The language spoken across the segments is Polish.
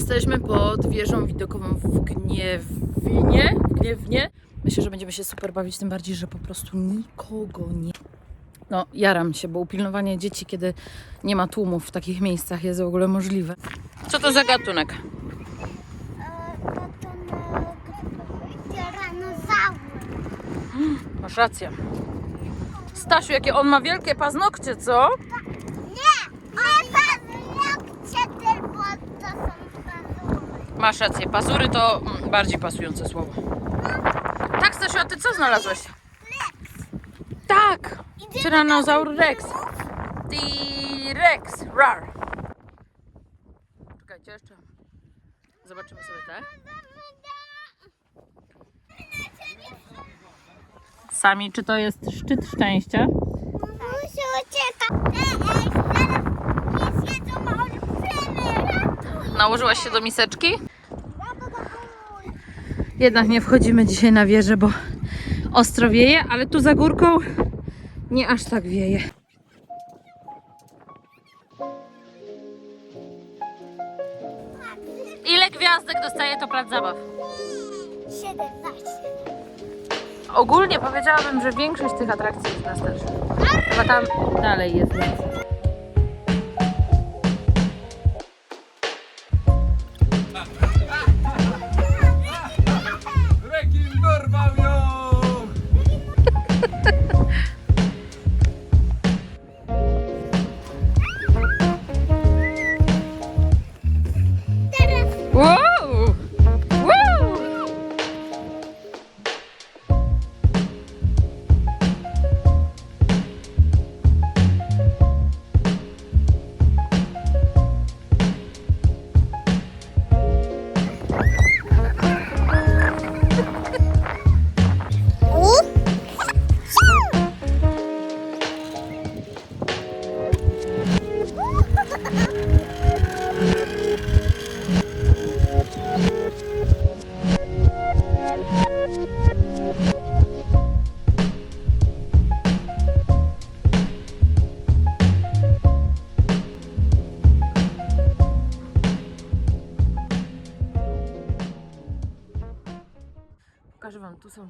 Jesteśmy pod wieżą widokową w Gniewnie. W Gniewnie. Myślę, że będziemy się super bawić, tym bardziej, że po prostu nikogo nie... No, jaram się, bo upilnowanie dzieci, kiedy nie ma tłumów w takich miejscach jest w ogóle możliwe. Co to za gatunek? Tyranozaury. Masz rację. Stasiu, jakie on ma wielkie paznokcie, co? Nie! Nie paznokcie, tylko to są pazury. Masz rację, pazury to mm, bardziej pasujące słowo. Tak, Stasiu, a ty co znalazłeś? Tak! Tyrannosaur Rex. T-Rex. Rar. Czekajcie jeszcze. Zobaczymy sobie te. Sami, czy to jest szczyt szczęścia? Muszę uciekać. Nałożyłaś się do miseczki? Jednak nie wchodzimy dzisiaj na wieżę, bo ostro wieje, ale tu za górką nie aż tak wieje. Ile gwiazdek dostaje to plac zabaw? 17. Ogólnie powiedziałabym, że większość tych atrakcji jest na starsze. Chyba tam dalej jest więcej.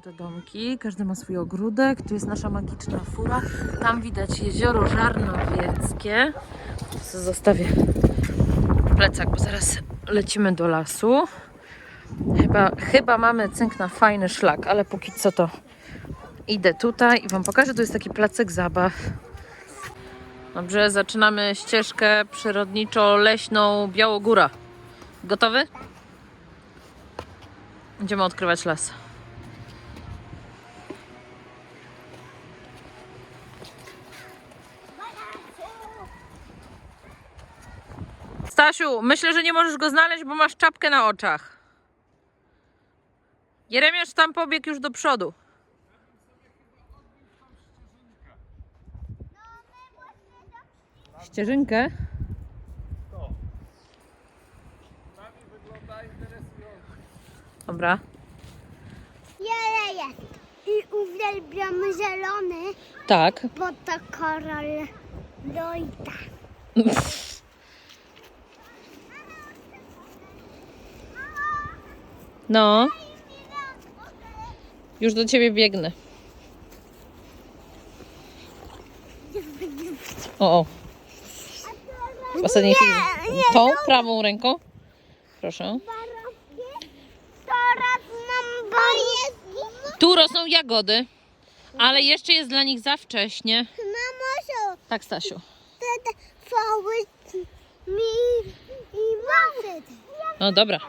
Te domki, każdy ma swój ogródek, tu jest nasza magiczna fura, tam widać jezioro Żarnowieckie. Zostawię plecak, bo zaraz lecimy do lasu. Chyba, chyba mamy cynk na fajny szlak, ale póki co to idę tutaj i Wam pokażę, tu jest taki placek zabaw. Dobrze, zaczynamy ścieżkę przyrodniczo-leśną Białogóra. Gotowy? Będziemy odkrywać las. Stasiu, myślę, że nie możesz go znaleźć, bo masz czapkę na oczach. Jeremiasz tam pobiegł już do przodu. Ścieżynkę? Dobra. wiele jest. I uwielbiam zielony, Tak. bo to korol. No. Już do ciebie biegnę. O, o. W ostatniej chwili. Tą prawą ręką. Proszę. Tu rosną jagody, ale jeszcze jest dla nich za wcześnie. Mamusiu, Tak, Stasiu. No dobra.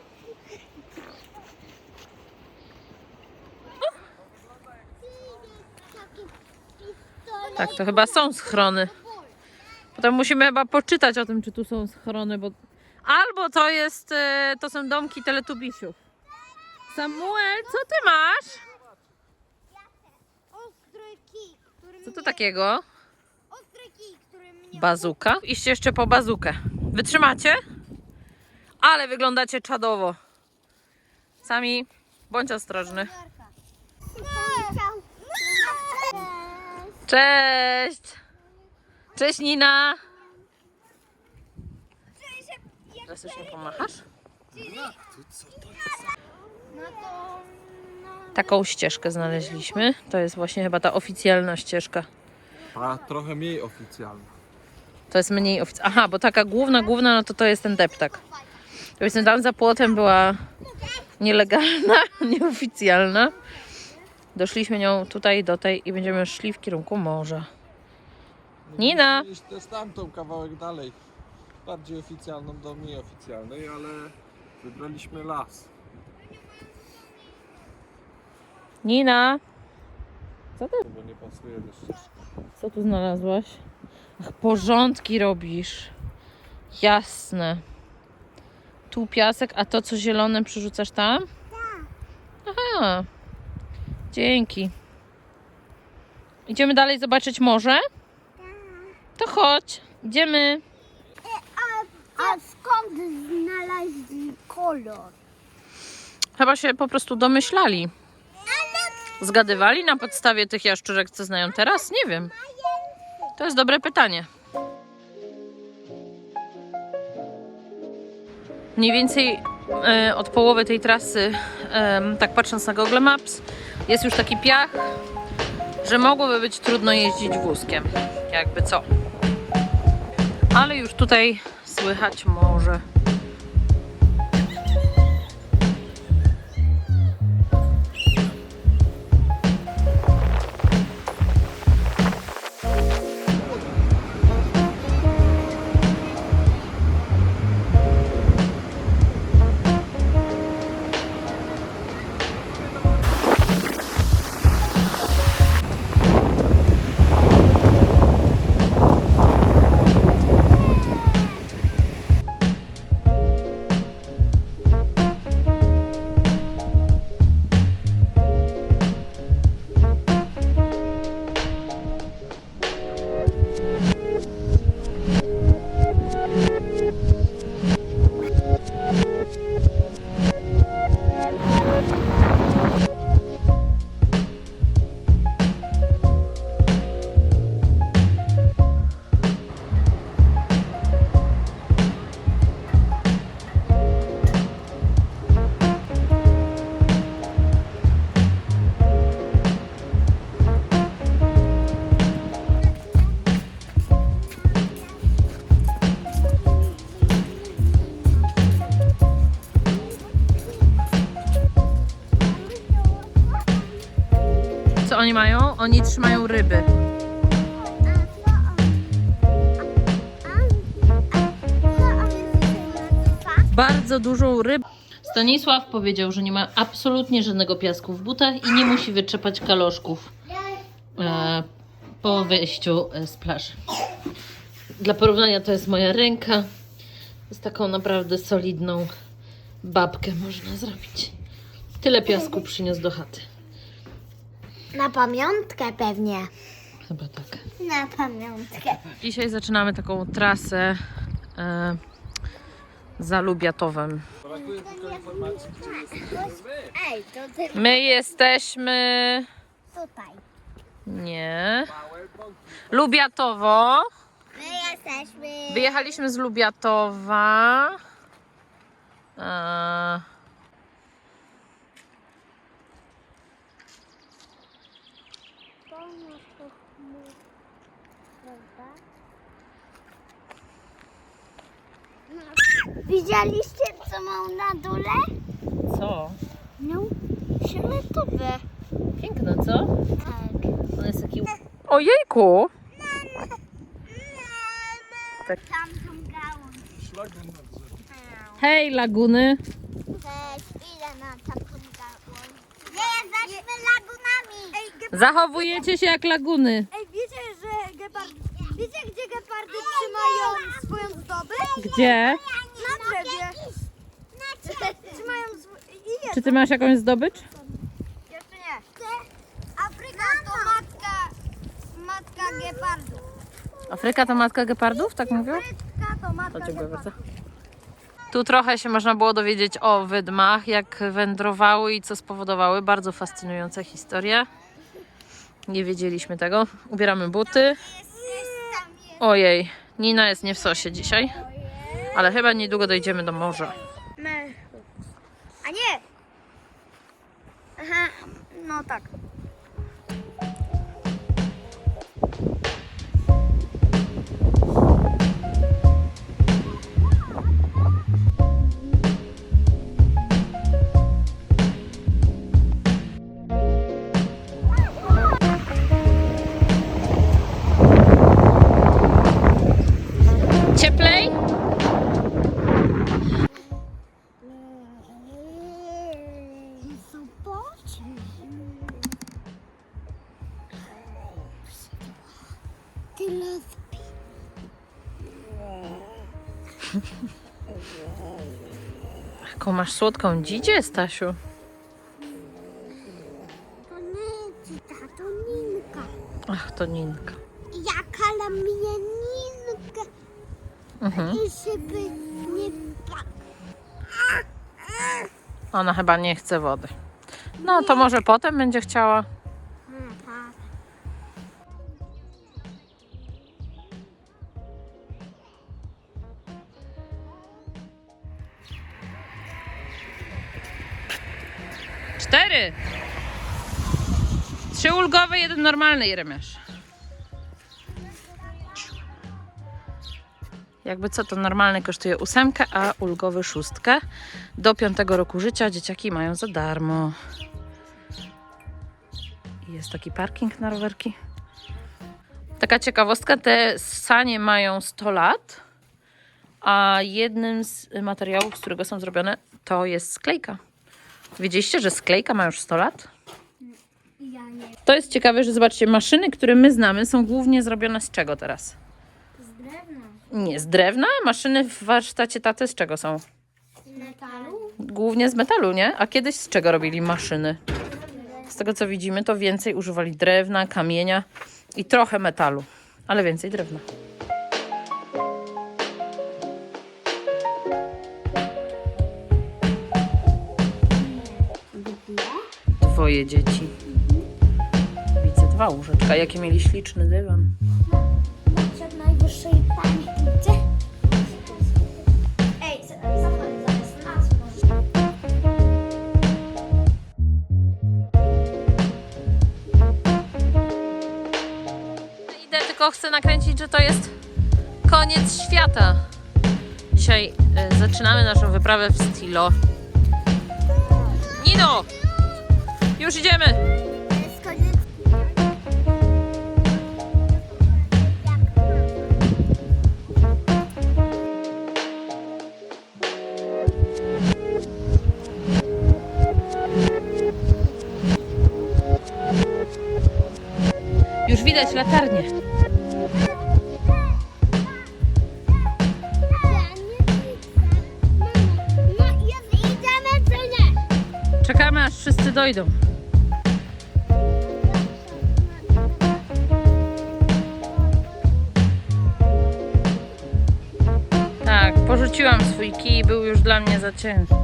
Tak, to chyba są schrony. Potem musimy chyba poczytać o tym, czy tu są schrony, bo... Albo to jest, e, to są domki teletubisiów. Samuel, co ty masz? Co to takiego? Bazuka. Iście jeszcze po bazukę. Wytrzymacie? Ale wyglądacie czadowo. Sami, bądź ostrożny. Cześć! Cześć Nina! Teraz już nie pomachasz? Taką ścieżkę znaleźliśmy. To jest właśnie chyba ta oficjalna ścieżka. A trochę mniej oficjalna. To jest mniej oficjalna. Aha, bo taka główna, główna, no to to jest ten deptak. Powiedzmy, tam za płotem była nielegalna, nieoficjalna. Doszliśmy nią tutaj do tej i będziemy szli w kierunku morza. Nina! Iść też tamtą kawałek dalej. Bardziej oficjalną do mniej oficjalnej, ale wybraliśmy las. Nina! Co ty, Bo nie pasuje do ścieżki. co tu znalazłaś? Ach, porządki robisz. Jasne. Tu piasek, a to co zielone przerzucasz tam? Aha. Dzięki. Idziemy dalej zobaczyć morze? To chodź. Idziemy. a skąd znaleźli kolor? Chyba się po prostu domyślali. Zgadywali na podstawie tych jaszczurek, co znają teraz? Nie wiem. To jest dobre pytanie. Mniej więcej e, od połowy tej trasy, tak patrząc na Google Maps, jest już taki piach, że mogłoby być trudno jeździć wózkiem. Jakby co. Ale już tutaj słychać morze. Mają? Oni trzymają ryby. Bardzo dużą rybę. Stanisław powiedział, że nie ma absolutnie żadnego piasku w butach i nie musi wyczepać kaloszków e, po wyjściu e, z plaży. Dla porównania to jest moja ręka. Z taką naprawdę solidną babkę można zrobić. Tyle piasku przyniósł do chaty. Na pamiątkę pewnie. Chyba tak. Na pamiątkę. Dzisiaj zaczynamy taką trasę e, za Lubiatowem. Ej, to ty My jesteśmy. tutaj. Nie. Lubiatowo. My jesteśmy... Wyjechaliśmy z Lubiatowa. E, Widzieliście, co mam na dole? co? No, fioletowe. Piękne, co? Tak. On jest taki. Ojejku! Tak. Tamtą gałąź. Szlagun na drzewie. Hej, laguny. Weź, idę na tamtą gałąź. Nie, jesteśmy lagunami. Ej, Zachowujecie się jak laguny. Ej, wiecie, że gepard... Wiecie, gdzie gepardy trzymają swoją zdobycz? Gdzie? Na drzewie. Trzymają. I jest. Czy ty masz jakąś zdobycz? Jeszcze nie. Afryka to matka... Matka gepardu. Afryka to matka gepardów, tak mówią? Afryka to matka gepardu. bardzo. Tu trochę się można było dowiedzieć o wydmach, jak wędrowały i co spowodowały. Bardzo fascynująca historia. Nie wiedzieliśmy tego. Ubieramy buty. Jest, jest, tam jest. Ojej, Nina jest nie w sosie dzisiaj, ale chyba niedługo dojdziemy do morza. My nie! Aha, no tak. Masz słodką dzidzie, Stasiu? To nie cita, to Ninka. Ach, to Ninka. Ja kalam mnie Ninkę. Mhm. I żeby nie pa... Ona chyba nie chce wody. No to może potem będzie chciała. Cztery. Trzy ulgowe, jeden normalny, Jeremiasz. Jakby co, to normalny kosztuje ósemkę, a ulgowy szóstkę. Do piątego roku życia dzieciaki mają za darmo. Jest taki parking na rowerki. Taka ciekawostka, te sanie mają 100 lat, a jednym z materiałów, z którego są zrobione, to jest sklejka. Wiedzieliście, że sklejka ma już 100 lat? Ja nie. To jest ciekawe, że zobaczcie, maszyny, które my znamy, są głównie zrobione z czego teraz? Z drewna. Nie, z drewna. Maszyny w warsztacie taty z czego są? Z metalu? Głównie z metalu, nie? A kiedyś z czego robili maszyny? Z tego co widzimy, to więcej używali drewna, kamienia i trochę metalu, ale więcej drewna. Dwoje dzieci. Widzę dwa łóżeczka. Jakie mieli śliczny dywan. Najwyższej gdzie? Ej. Idę, tylko chcę nakręcić, że to jest koniec świata. Dzisiaj y, zaczynamy naszą wyprawę w Stilo. Nino! Już idziemy! Już widać latarnię. Czekamy aż wszyscy dojdą. Tak, porzuciłam swój kij, był już dla mnie za ciężki.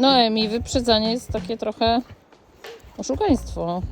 No Emi. No Emi, wyprzedzanie jest takie trochę oszukaństwo.